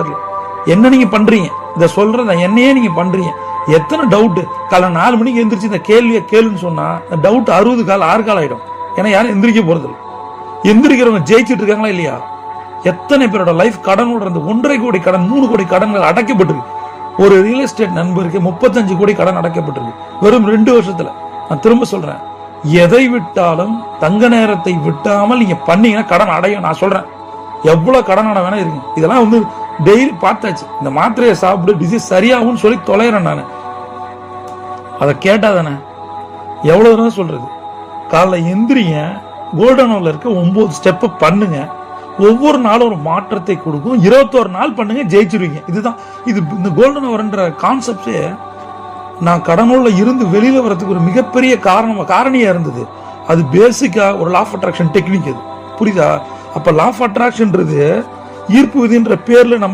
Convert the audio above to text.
தெரியல என்ன நீங்க பண்றீங்க? இத சொல்றத என்னையே நீங்க பண்றீங்க. எத்தனை டவுட் காலை நாலு மணிக்கு எந்திரிச்சு இந்த கேள்வியை கேளுன்னு சொன்னா டவுட் அறுபது கால் ஆறு கால் ஆயிடும். ஏன்னா யாரும் எந்திரிக்க போறது எந்திரிக்கிறவங்க ஜெயிச்சுட்டு இருக்காங்களா இல்லையா? எத்தனை பேரோட லைஃப் கடனோட இருந்து ஒன்றரை கோடி கடன் மூணு கோடி கடன்கள் அடைக்கப்பட்டிருக்கு. ஒரு ரியல் எஸ்டேட் நண்பருக்கு முப்பத்தஞ்சு கோடி கடன் அடைக்கப்பட்டிருக்கு. வெறும் ரெண்டு வருஷத்துல. நான் திரும்ப சொல்றேன். எதை விட்டாலும் தங்க நேரத்தை விட்டாமல் நீங்க பண்ணீங்கன்னா கடன் அடையும். நான் சொல்றேன். எவ்வளவு கடன் அடை வேணா இருக்கு. இதெல்லாம் வந்து டெய்லி பார்த்தாச்சு. இந்த மாத்திரையை சாப்பிட்டு டிசீஸ் சரியாகும்னு சொல்லி தொலைகிறேன் நான். அதை கேட்டாதானே? எவ்வளவு தூரம் சொல்றது? காலைல எந்திரிங்க கோல்டன் ஹவர்ல இருக்க ஒம்பது ஸ்டெப்பை பண்ணுங்க. ஒவ்வொரு நாளும் ஒரு மாற்றத்தை கொடுக்கும். இருபத்தோரு நாள் பண்ணுங்க ஜெயிச்சிருவீங்க. இதுதான். இது இந்த கோல்டன் ஹவர்ன்ற கான்செப்டே நான் கடனூர்ல இருந்து வெளியில வரதுக்கு ஒரு மிகப்பெரிய காரணம் காரணியா இருந்தது. அது பேசிக்கா ஒரு லா ஆஃப் அட்ராக்ஷன் டெக்னிக் அது. புரியுதா? அப்போ லா ஆஃப் அட்ராக்ஷன்ன்றது ஈர்ப்பு விதின்ற பேர்ல நம்மளே